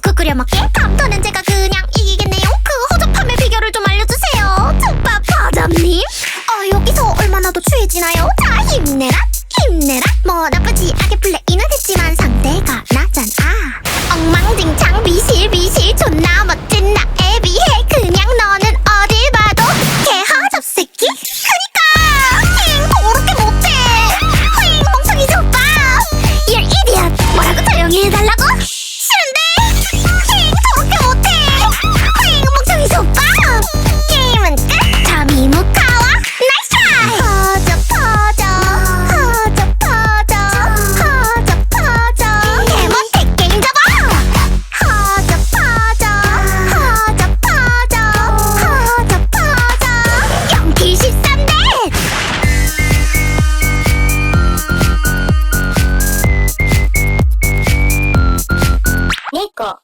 く그려 먹게 감도는 있을까?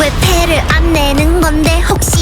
왜 패를 안 내는 건데?